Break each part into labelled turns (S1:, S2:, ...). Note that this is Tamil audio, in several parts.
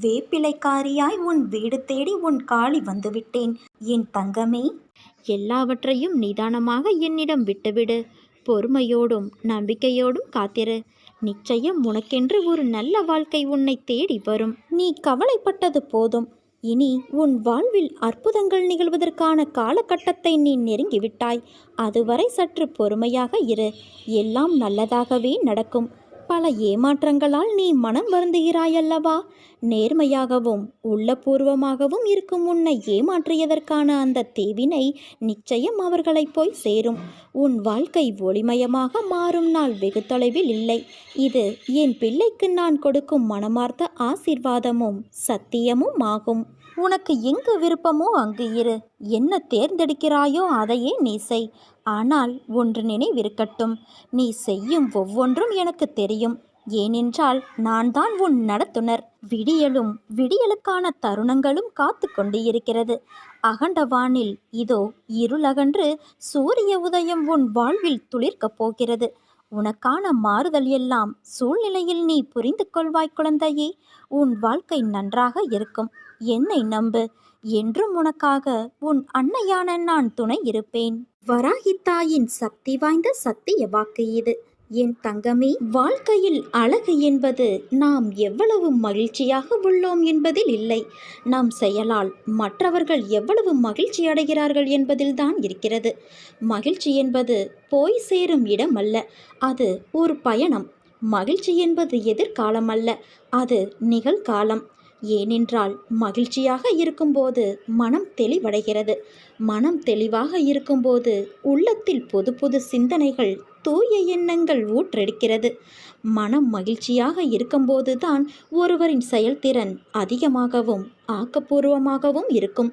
S1: வேப்பிலைக்காரியாய் உன் வீடு தேடி உன் காளி வந்துவிட்டேன். என் தங்கமே
S2: எல்லாவற்றையும் நிதானமாக என்னிடம் விட்டுவிடு. பொறுமையோடும் நம்பிக்கையோடும் காத்திரு. நிச்சயம் உனக்கென்று ஒரு நல்ல வாழ்க்கை உன்னை தேடி வரும்.
S1: நீ கவலைப்பட்டது போதும். இனி உன் வாழ்வில் அற்புதங்கள் நிகழ்வதற்கான காலகட்டத்தை நீ நெருங்கிவிட்டாய். அதுவரை சற்று பொறுமையாக இரு. எல்லாம் நல்லதாகவே நடக்கும். பல ஏமாற்றங்களால் நீ மனம் வருந்துகிறாயல்லவா? நேர்மையாகவும் உள்ளபூர்வமாகவும் இருக்கும் உன்னை ஏமாற்றியதற்கான அந்த தீவினை நிச்சயம் அவர்களை போய் சேரும். உன் வாழ்க்கை ஒளிமயமாக மாறும் நாள் வெகு தொலைவில் இல்லை. இது என் பிள்ளைக்கு நான் கொடுக்கும் மனமார்ந்த ஆசிர்வாதமும் சத்தியமும் ஆகும். உனக்கு எங்கு விருப்பமோ அங்கு இரு. என்ன தேர்ந்தெடுக்கிறாயோ அதையே நீ செய். ஆனால் ஒன்று நினைவிருக்கட்டும். நீ செய்யும் ஒவ்வொன்றும் எனக்கு தெரியும். ஏனென்றால் நான் தான் உன் நடத்துனர். விடியலும் விடியலுக்கான தருணங்களும் காத்து கொண்டு இருக்கிறது அகண்டவானில் இதோ இருளகன்று சூரிய உதயம் உன் வாழ்வில் துளிர்க்கப் போகிறது. உனக்கான மாறுதல் எல்லாம் சூழ்நிலையில் நீ புரிந்து கொள்வாய் குழந்தையே. உன் வாழ்க்கை நன்றாக இருக்கும். என்னை நம்பு. என்றும் உனக்காக உன் அன்னையான நான் துணை இருப்பேன். வராகி தாயின் சக்தி வாய்ந்த சத்திய வாக்கு இது. என் தங்கமே வாழ்க்கையில் அழகு என்பது நாம் எவ்வளவு மகிழ்ச்சியாக உள்ளோம் என்பதில் இல்லை. நம் செயலால் மற்றவர்கள் எவ்வளவு மகிழ்ச்சி அடைகிறார்கள் என்பதில்தான் இருக்கிறது. மகிழ்ச்சி என்பது போய் சேரும் இடம் அல்ல அது ஒரு பயணம். மகிழ்ச்சி என்பது எதிர்காலம் அல்ல. அது நிகழ்காலம். ஏனென்றால் மகிழ்ச்சியாக இருக்கும்போது மனம் தெளிவடைகிறது. மனம் தெளிவாக இருக்கும்போது உள்ளத்தில் புது புது சிந்தனைகள் தூய எண்ணங்கள் ஊற்றெடுக்கிறது. மனம் மகிழ்ச்சியாக இருக்கும்போது தான் ஒருவரின் செயல்திறன் அதிகமாகவும் ஆக்கப்பூர்வமாகவும் இருக்கும்.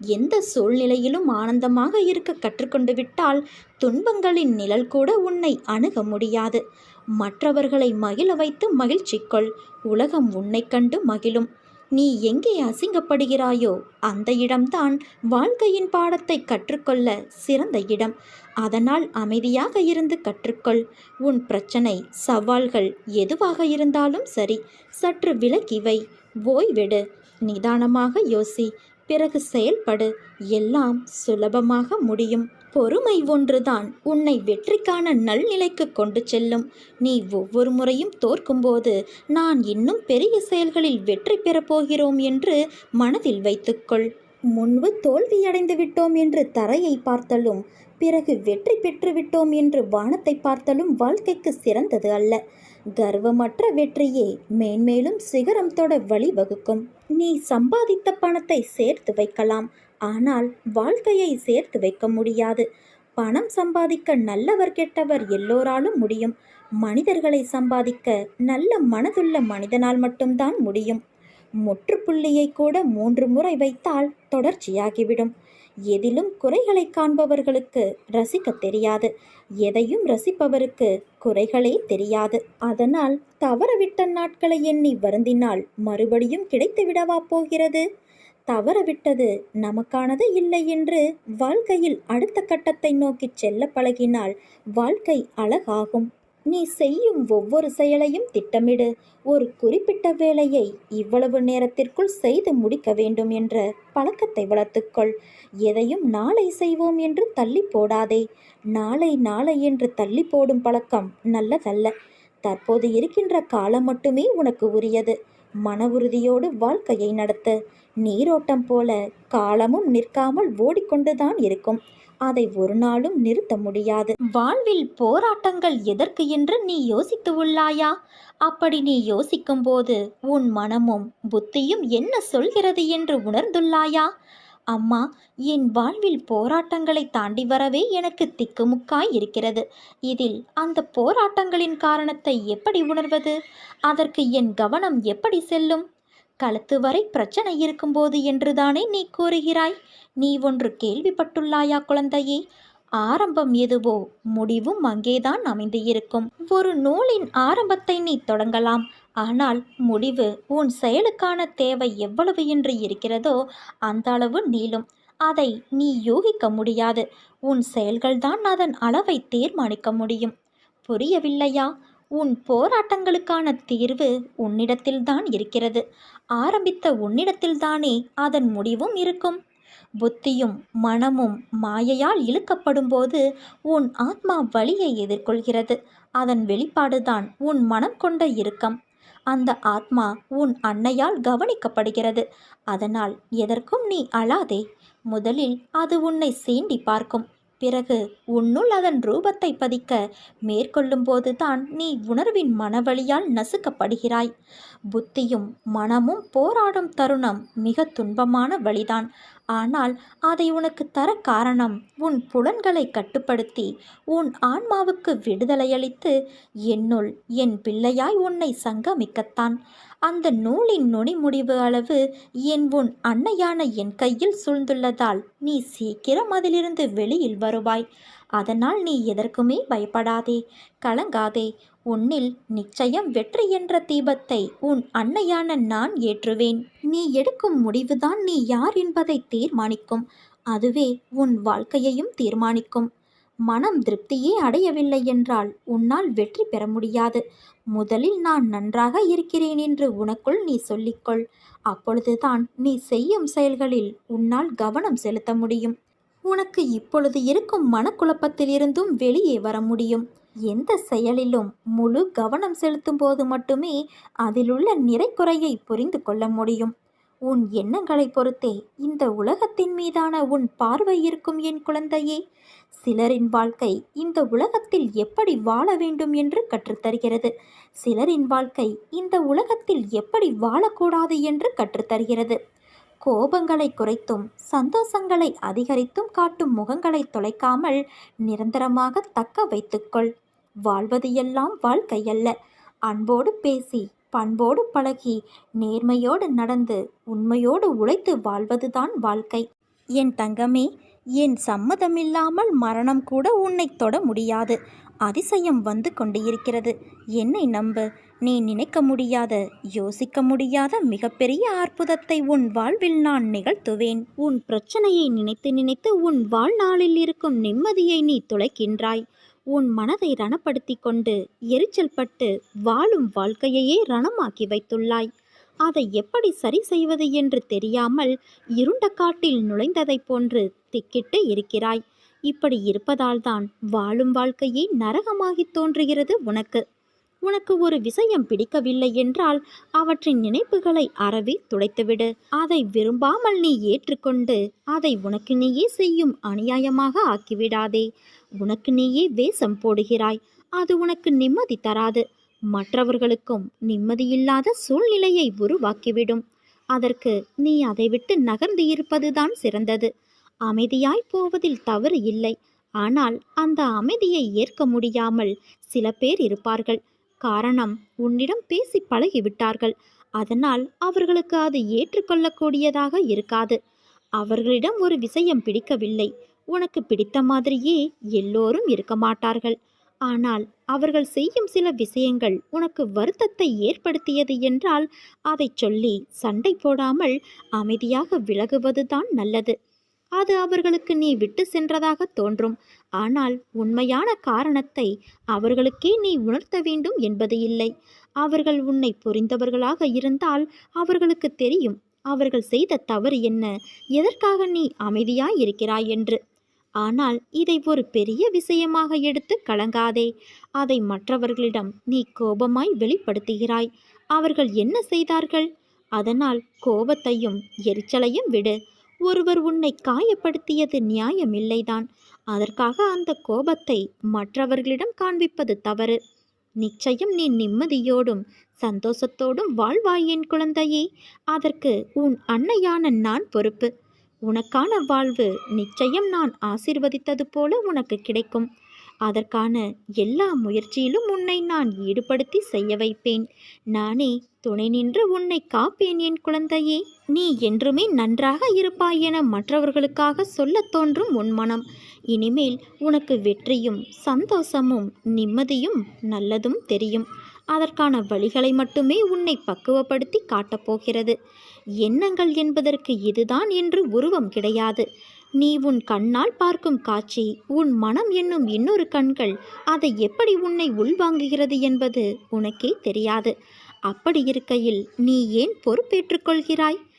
S1: எந்த சூழ்நிலையிலும் ஆனந்தமாக இருக்க கற்றுக்கொண்டு விட்டால் துன்பங்களின் நிழல் கூட உன்னை அணுக முடியாது. மற்றவர்களை மகிழ வைத்து மகிழ்ச்சிக்கொள் உலகம் உன்னை கண்டு மகிழும். நீ எங்கே அசிங்கப்படுகிறாயோ அந்த இடம்தான் வாழ்க்கையின் பாடத்தை கற்றுக்கொள்ள சிறந்த இடம். அதனால் அமைதியாக இருந்து கற்றுக்கொள். உன் பிரச்சனை சவால்கள் எதுவாக இருந்தாலும் சரி சற்று விலக்கி வை. ஓய்வெடு நிதானமாக யோசி. பிறகு செயல்படு. எல்லாம் சுலபமாக முடியும். பொறுமை ஒன்றுதான். உன்னை வெற்றிக்கான நல்நிலைக்கு கொண்டு செல்லும். நீ ஒவ்வொரு முறையும் தோற்கும்போது நான் இன்னும் பெரிய செயல்களில் வெற்றி பெறப்போகிறோம் என்று மனதில் வைத்துக்கொள். முன்பு தோல்வியடைந்து விட்டோம் என்று தரையை பார்த்தலும் பிறகு வெற்றி பெற்று விட்டோம் என்று வானத்தை பார்த்தலும் வாழ்க்கைக்கு சிறந்தது அல்ல. கர்வமற்ற வெற்றியே மேன்மேலும் சிகரம் தொட வழிவகுக்கும். நீ சம்பாதித்த பணத்தை சேர்த்து வைக்கலாம். ஆனால் வாழ்க்கையை சேர்த்து வைக்க முடியாது. பணம் சம்பாதிக்க நல்லவர் கெட்டவர் எல்லோராலும் முடியும். மனிதர்களை சம்பாதிக்க நல்ல மனதுள்ள மனிதனால் மட்டும்தான் முடியும். முற்றுப்புள்ளியை கூட மூன்று முறை வைத்தால் தொடர்ச்சியாகிவிடும். எதிலும் குறைகளை காண்பவர்களுக்கு ரசிக்க தெரியாது. எதையும் ரசிப்பவருக்கு குறைகளே தெரியாது. அதனால் தவறவிட்ட நாட்களை எண்ணி வருந்தினால் மறுபடியும் கிடைத்து விடவா போகிறது? தவறவிட்டது. நமக்கானது இல்லை என்று வாழ்க்கையில் அடுத்த கட்டத்தை நோக்கி செல்ல பழகினால் வாழ்க்கை அழகாகும். நீ செய்யும் ஒவ்வொரு செயலையும் திட்டமிடு. ஒரு குறிப்பிட்ட வேலையை இவ்வளவு நேரத்திற்குள் செய்து முடிக்க வேண்டும் என்ற பழக்கத்தை வளர்த்துக்கொள். எதையும் நாளை செய்வோம் என்று தள்ளி போடாதே. நாளை நாளை என்று தள்ளி போடும் பழக்கம் நல்லதல்ல. தற்போது இருக்கின்ற காலம் மட்டுமே உனக்கு உரியது. மன உறுதியோடு வாழ்க்கையை நடத்து. நீரோட்டம் போல காலமும் நிற்காமல் ஓடிக்கொண்டுதான் இருக்கும். அதை ஒரு நாளும் நிறுத்த முடியாது. வாழ்வில் போராட்டங்கள் எதற்கு என்று நீ யோசித்து உள்ளாயா? அப்படி நீ யோசிக்கும்போது உன் மனமும் புத்தியும் என்ன சொல்கிறது என்று உணர்ந்துள்ளாயா? அம்மா என் வாழ்வில் போராட்டங்களை தாண்டி வரவே எனக்கு திக்குமுக்காய் இருக்கிறது. இதில் அந்த போராட்டங்களின் காரணத்தை எப்படி உணர்வது? அதற்கு என் கவனம் எப்படி செல்லும்? கழுத்து வரை பிரச்சனை இருக்கும்போது என்றுதானே நீ கூறுகிறாய்? நீ ஒன்று கேள்விப்பட்டுள்ளாயா குழந்தையே? ஆரம்பம் எதுவோ முடிவும் அங்கேதான் அமைந்து இருக்கும் ஒரு நூலின் ஆரம்பத்தை நீ தொடங்கலாம். ஆனால் முடிவு உன் செயலுக்கான தேவை எவ்வளவு என்று இருக்கிறதோ அந்த அளவு நீளும். அதை நீ யூகிக்க முடியாது. உன் செயல்கள்தான் அதன் அளவை தீர்மானிக்க முடியும். புரியவில்லையா? உன் போராட்டங்களுக்கான தீர்வு உன்னிடத்தில்தான் இருக்கிறது. ஆரம்பித்த உன்னிடத்தில்தானே அதன் முடிவும் இருக்கும். புத்தியும் மனமும் மாயையால் இழுக்கப்படும்போது உன் ஆத்மா வலியை எதிர்கொள்கிறது. அதன் வெளிப்பாடுதான் உன் மனம் கொண்ட இறுக்கம். அந்த ஆத்மா உன் அன்னையால் கவனிக்கப்படுகிறது. அதனால் எதற்கும் நீ அழாதே. முதலில் அது உன்னை சீண்டி பார்க்கும். பிறகு உன்னுள் அதன் ரூபத்தை பதிக்க மேற்கொள்ளும்போதுதான் நீ உணர்வின் மனவழியால் நசுக்கப்படுகிறாய். புத்தியும் மனமும் போராடும் தருணம் மிக துன்பமான வழிதான். ஆனால் அதை உனக்கு தர காரணம் உன் புலன்களை கட்டுப்படுத்தி உன் ஆன்மாவுக்கு விடுதலையளித்து என்னுள் என் பிள்ளையாய் உன்னை சங்கமிக்கத்தான். அந்த நூலின் நொடி முடிவு அளவு என் உன் அன்னையான என் கையில் சூழ்ந்துள்ளதால் நீ சீக்கிரம் அதிலிருந்து வெளியில் வருவாய். அதனால் நீ எதற்குமே பயப்படாதே. கலங்காதே. உன்னில் நிச்சயம் வெற்றி என்ற தீபத்தை உன் அன்னையான நான் ஏற்றுவேன். நீ எடுக்கும் முடிவுதான் நீ யார் என்பதை தீர்மானிக்கும். அதுவே உன் வாழ்க்கையையும் தீர்மானிக்கும். மனம் திருப்தியே அடையவில்லை என்றால் உன்னால் வெற்றி பெற முடியாது. முதலில் நான் நன்றாக இருக்கிறேன் என்று உனக்குள் நீ சொல்லிக்கொள். அப்பொழுதுதான் நீ செய்யும் செயல்களில் உன்னால் கவனம் செலுத்த முடியும். உனக்கு இப்பொழுது இருக்கும் மனக்குழப்பத்திலிருந்தும் வெளியே வர முடியும். எந்த செயலிலும் முழு கவனம் செலுத்தும் போது மட்டுமே அதிலுள்ள நிறைக்குறையை புரிந்து கொள்ள முடியும். உன் எண்ணங்களை பொறுத்தே இந்த உலகத்தின் மீதான உன் பார்வை இருக்கும் என் குழந்தையே. சிலரின் வாழ்க்கை இந்த உலகத்தில் எப்படி வாழ வேண்டும் என்று கற்றுத்தருகிறது. சிலரின் வாழ்க்கை இந்த உலகத்தில் எப்படி வாழக்கூடாது என்று கற்றுத்தருகிறது. கோபங்களை குறைத்தும் சந்தோஷங்களை அதிகரித்தும் காட்டும் முகங்களை தொலைக்காமல் நிரந்தரமாக தக்க வைத்துக்கொள். வாழ்வது எல்லாம் வாழ்க்கையல்ல. அன்போடு பேசி பண்போடு பழகி நேர்மையோடு நடந்து உண்மையோடு உழைத்து வாழ்வதுதான் வாழ்க்கை. என் தங்கமே என் சம்மதமில்லாமல் மரணம் கூட உன்னை தொட முடியாது. அதிசயம் வந்து கொண்டு இருக்கிறது என்னை நம்பு. நீ நினைக்க முடியாத யோசிக்க முடியாத மிகப்பெரிய அற்புதத்தை உன் வாழ்வில் நான் நிகழ்த்துவேன்.
S2: உன் பிரச்சனையை நினைத்து நினைத்து உன் வாழ்நாளில் இருக்கும் நிம்மதியை நீ துளைக்கின்றாய். உன் மனதை ரணப்படுத்தி கொண்டு எரிச்சல் பட்டு வாழும் வாழ்க்கையையே ரணமாக்கி வைத்துள்ளாய். அதை எப்படி சரி செய்வது என்று தெரியாமல் இருண்ட காட்டில் நுழைந்ததைப் போன்று திக்கிட்டு இருக்கிறாய். இப்படி இருப்பதால்தான் வாழும் வாழ்க்கையே நரகமாகித் தோன்றுகிறது உனக்கு. உனக்கு ஒரு விஷயம் பிடிக்கவில்லை என்றால் அவற்றின் நினைப்புகளை அறவே துடைத்துவிடு. அதை விரும்பாமல் நீ ஏற்றுக்கொண்டு அதை உனக்கு நீயே செய்யும் அநியாயமாக ஆக்கிவிடாதே. உனக்கு நீயே வேஷம் போடுகிறாய். அது உனக்கு நிம்மதி தராது. மற்றவர்களுக்கும் நிம்மதியில்லாத சூழ்நிலையை உருவாக்கிவிடும். அதற்கு நீ அதை விட்டு நகர்ந்து இருப்பதுதான் சிறந்தது. அமைதியாய் போவதில் தவறு இல்லை. ஆனால் அந்த அமைதியை ஏற்க முடியாமல் சில பேர் இருப்பார்கள். காரணம் உன்னிடம் பேசி பழகிவிட்டார்கள். அதனால் அவர்களுக்கு அது ஏற்றுக்கொள்ளக்கூடியதாக இருக்காது. அவர்களிடம் ஒரு விஷயம் பிடிக்கவில்லை. உனக்கு பிடித்த மாதிரியே எல்லோரும் இருக்க மாட்டார்கள். ஆனால் அவர்கள் செய்யும் சில விஷயங்கள் உனக்கு வருத்தத்தை ஏற்படுத்தியது என்றால் அதை சொல்லி சண்டை போடாமல் அமைதியாக விலகுவதுதான் நல்லது. அது அவர்களுக்கு நீ விட்டு சென்றதாக தோன்றும். ஆனால் உண்மையான காரணத்தை அவர்களுக்கே நீ உணர்த்த வேண்டும் என்பது இல்லை. அவர்கள் உன்னை புரிந்தவர்களாக இருந்தால் அவர்களுக்கு தெரியும் அவர்கள் செய்த தவறு என்ன எதற்காக நீ அமைதியாய் இருக்கிறாய் என்று. ஆனால் இதை ஒரு பெரிய விஷயமாக எடுத்து கலங்காதே. அதை மற்றவர்களிடம் நீ கோபமாய் வெளிப்படுத்துகிறாய். அவர்கள் என்ன செய்தார்கள்? அதனால் கோபத்தையும் எரிச்சலையும் விடு. ஒருவர் உன்னை காயப்படுத்தியது நியாயமில்லைதான். அதற்காக அந்த கோபத்தை மற்றவர்களிடம் காண்பிப்பது தவறு. நிச்சயம் நீ நிம்மதியோடும் சந்தோஷத்தோடும் வாழ்வாய் என் குழந்தையே. அதற்கு உன் அன்னையான நான் பொறுப்பு. உனக்கான வாழ்வு நிச்சயம் நான் ஆசிர்வதித்தது போல உனக்கு கிடைக்கும். அதற்கான எல்லா முயற்சியிலும் உன்னை நான் ஈடுபடுத்தி செய்ய வைப்பேன். நானே துணை நின்று உன்னை காப்பேன் என் குழந்தையே. நீ என்றுமே நன்றாக இருப்பாய் என மற்றவர்களுக்காக சொல்லத் தோன்றும் உன் மனம். இனிமேல் உனக்கு வெற்றியும் சந்தோஷமும் நிம்மதியும் நல்லதும் தெரியும். அதற்கான வழிகளை மட்டுமே உன்னை பக்குவப்படுத்தி காட்டப் போகிறது. எண்ணங்கள் என்பதற்கு இதுதான் என்று உருவம் கிடையாது. நீ உன் கண்ணால் பார்க்கும் காட்சி உன் மனம் என்னும் இன்னொரு கண்கள் அதை எப்படி உன்னை உள்வாங்குகிறது என்பது உனக்கே தெரியாது. அப்படி இருக்கையில் நீ ஏன் பொறுப்பேற்றுக் கொள்கிறாய்?